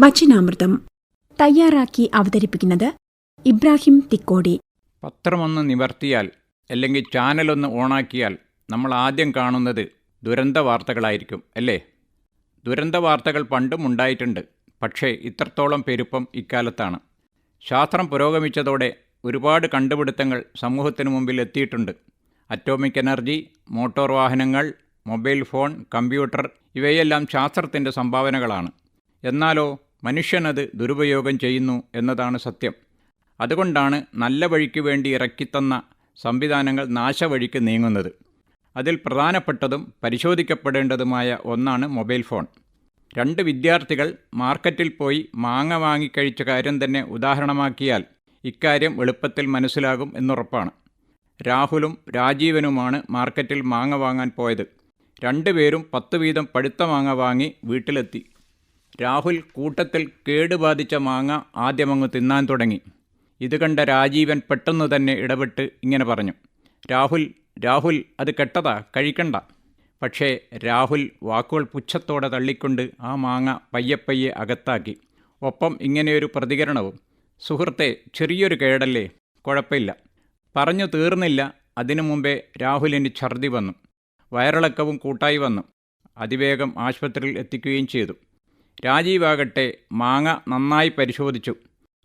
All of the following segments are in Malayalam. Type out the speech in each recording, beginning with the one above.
വചനാമൃതം തയ്യാറാക്കി അവതരിപ്പിക്കുന്നത് ഇബ്രാഹിം തിക്കോടി. പത്രമൊന്ന് നിവർത്തിയാൽ അല്ലെങ്കിൽ ചാനലൊന്ന് ഓണാക്കിയാൽ നമ്മൾ ആദ്യം കാണുന്നത് ദുരന്ത വാർത്തകളായിരിക്കും അല്ലേ? ദുരന്ത വാർത്തകൾ പണ്ടും ഉണ്ടായിട്ടുണ്ട് പക്ഷേ ഇത്രത്തോളം പെരുപ്പം ഇക്കാലത്താണ്. ശാസ്ത്രം പുരോഗമിച്ചതോടെ ഒരുപാട് കണ്ടുപിടുത്തങ്ങൾ സമൂഹത്തിന് മുമ്പിൽ എത്തിയിട്ടുണ്ട്. അറ്റോമിക് എനർജി മോട്ടോർ വാഹനങ്ങൾ മൊബൈൽ ഫോൺ കമ്പ്യൂട്ടർ ഇവയെല്ലാം ശാസ്ത്രത്തിന്റെ സംഭാവനകളാണ്. എന്നാലോ മനുഷ്യനത് ദുരുപയോഗം ചെയ്യുന്നു എന്നതാണ് സത്യം. അതുകൊണ്ടാണ് നല്ല വഴിക്ക് വേണ്ടി ഇറക്കിത്തന്ന സംവിധാനങ്ങൾ നാശവഴിക്ക് നീങ്ങുന്നത്. അതിൽ പ്രധാനപ്പെട്ടതും പരിശോധിക്കപ്പെടേണ്ടതുമായ ഒന്നാണ് മൊബൈൽ ഫോൺ. രണ്ട് വിദ്യാർത്ഥികൾ മാർക്കറ്റിൽ പോയി മാങ്ങ വാങ്ങിക്കഴിച്ച കാര്യം തന്നെ ഉദാഹരണമാക്കിയാൽ ഇക്കാര്യം എളുപ്പത്തിൽ മനസ്സിലാകും എന്നുറപ്പാണ്. രാഹുലും രാജീവനുമാണ് മാർക്കറ്റിൽ മാങ്ങ വാങ്ങാൻ പോയത്. രണ്ടുപേരും പത്ത് വീതം പഴുത്ത മാങ്ങ വാങ്ങി വീട്ടിലെത്തി. രാഹുൽ കൂട്ടത്തിൽ കേടുബാധിച്ച മാങ്ങ ആദ്യമങ്ങ് തിന്നാൻ തുടങ്ങി. ഇത് കണ്ട രാജീവൻ പെട്ടെന്ന് തന്നെ ഇടപെട്ട് ഇങ്ങനെ പറഞ്ഞു. രാഹുൽ രാഹുൽ അത് കെട്ടതാ കഴിക്കണ്ട. പക്ഷേ രാഹുൽ വാക്കുകൾ പുച്ഛത്തോടെ തള്ളിക്കൊണ്ട് ആ മാങ്ങ പയ്യപ്പയ്യെ അകത്താക്കി. ഒപ്പം ഇങ്ങനെയൊരു പ്രതികരണവും. സുഹൃത്തെ ചെറിയൊരു കേടല്ലേ? കുഴപ്പമില്ല. പറഞ്ഞു തീർന്നില്ല അതിനു മുമ്പേ രാഹുലിന് ഛർദി വന്നു. വയറിളക്കവും കൂട്ടായി വന്നു. അതിവേഗം ആശുപത്രിയിൽ എത്തിക്കുകയും ചെയ്തു. രാജീവാകട്ടെ മാങ്ങ നന്നായി പരിശോധിച്ചു.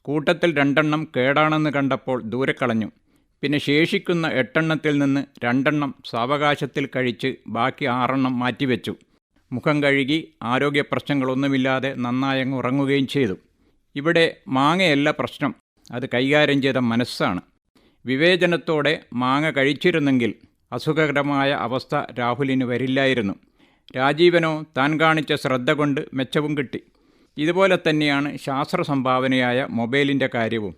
കൂട്ടത്തിൽ രണ്ടെണ്ണം കേടാണെന്ന് കണ്ടപ്പോൾ ദൂരെ കളഞ്ഞു. പിന്നെ ശേഷിക്കുന്ന എട്ടെണ്ണത്തിൽ നിന്ന് രണ്ടെണ്ണം സാവകാശത്തിൽ കഴിച്ച് ബാക്കി ആറെണ്ണം മാറ്റിവെച്ചു. മുഖം കഴുകി ആരോഗ്യ പ്രശ്നങ്ങളൊന്നുമില്ലാതെ നന്നായങ്ങ് ഉറങ്ങുകയും ചെയ്തു. ഇവിടെ മാങ്ങയല്ല പ്രശ്നം അത് കൈകാര്യം ചെയ്ത മനസ്സാണ്. വിവേചനത്തോടെ മാങ്ങ കഴിച്ചിരുന്നെങ്കിൽ അസുഖകരമായ അവസ്ഥ രാഹുലിന് വരില്ലായിരുന്നു. രാജീവനോ താൻ കാണിച്ച ശ്രദ്ധ കൊണ്ട് മെച്ചവും കിട്ടി. ഇതുപോലെ തന്നെയാണ് ശാസ്ത്ര സംഭാവനയായ മൊബൈലിന്റെ കാര്യവും.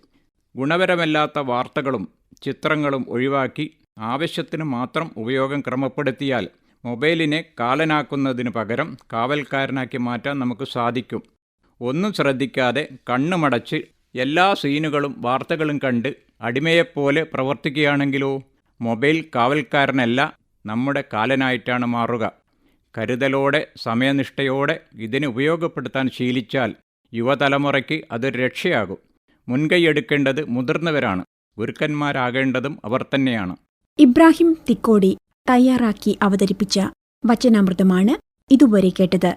ഗുണപരമല്ലാത്ത വാർത്തകളും ചിത്രങ്ങളും ഒഴിവാക്കി ആവശ്യത്തിന് മാത്രം ഉപയോഗം ക്രമപ്പെടുത്തിയാൽ മൊബൈലിനെ കാലനാക്കുന്നതിന് പകരം കാവൽക്കാരനാക്കി മാറ്റാൻ നമുക്ക് സാധിക്കും. ഒന്നും ശ്രദ്ധിക്കാതെ കണ്ണുമടച്ച് എല്ലാ സീനുകളും വാർത്തകളും കണ്ട് അടിമയെപ്പോലെ പ്രവർത്തിക്കുകയാണെങ്കിലോ? മൊബൈൽ കാവൽക്കാരനല്ല നമ്മുടെ കാലനായിട്ടാണ് മാറുക. കരുതലോടെ സമയനിഷ്ഠയോടെ ഇതിനെ ഉപയോഗപ്പെടുത്താൻ ശീലിച്ചാൽ യുവതലമുറയ്ക്ക് അതൊരു രക്ഷയാകും. മുൻകൈയെടുക്കേണ്ടത് മുതിർന്നവരാണ്. ഗുരുക്കന്മാരാകേണ്ടതും അവർ തന്നെയാണ്. ഇബ്രാഹിം തിക്കോടി തയ്യാറാക്കി അവതരിപ്പിച്ച വചനാമൃതമാണ് ഇതുവരെ കേട്ടത്.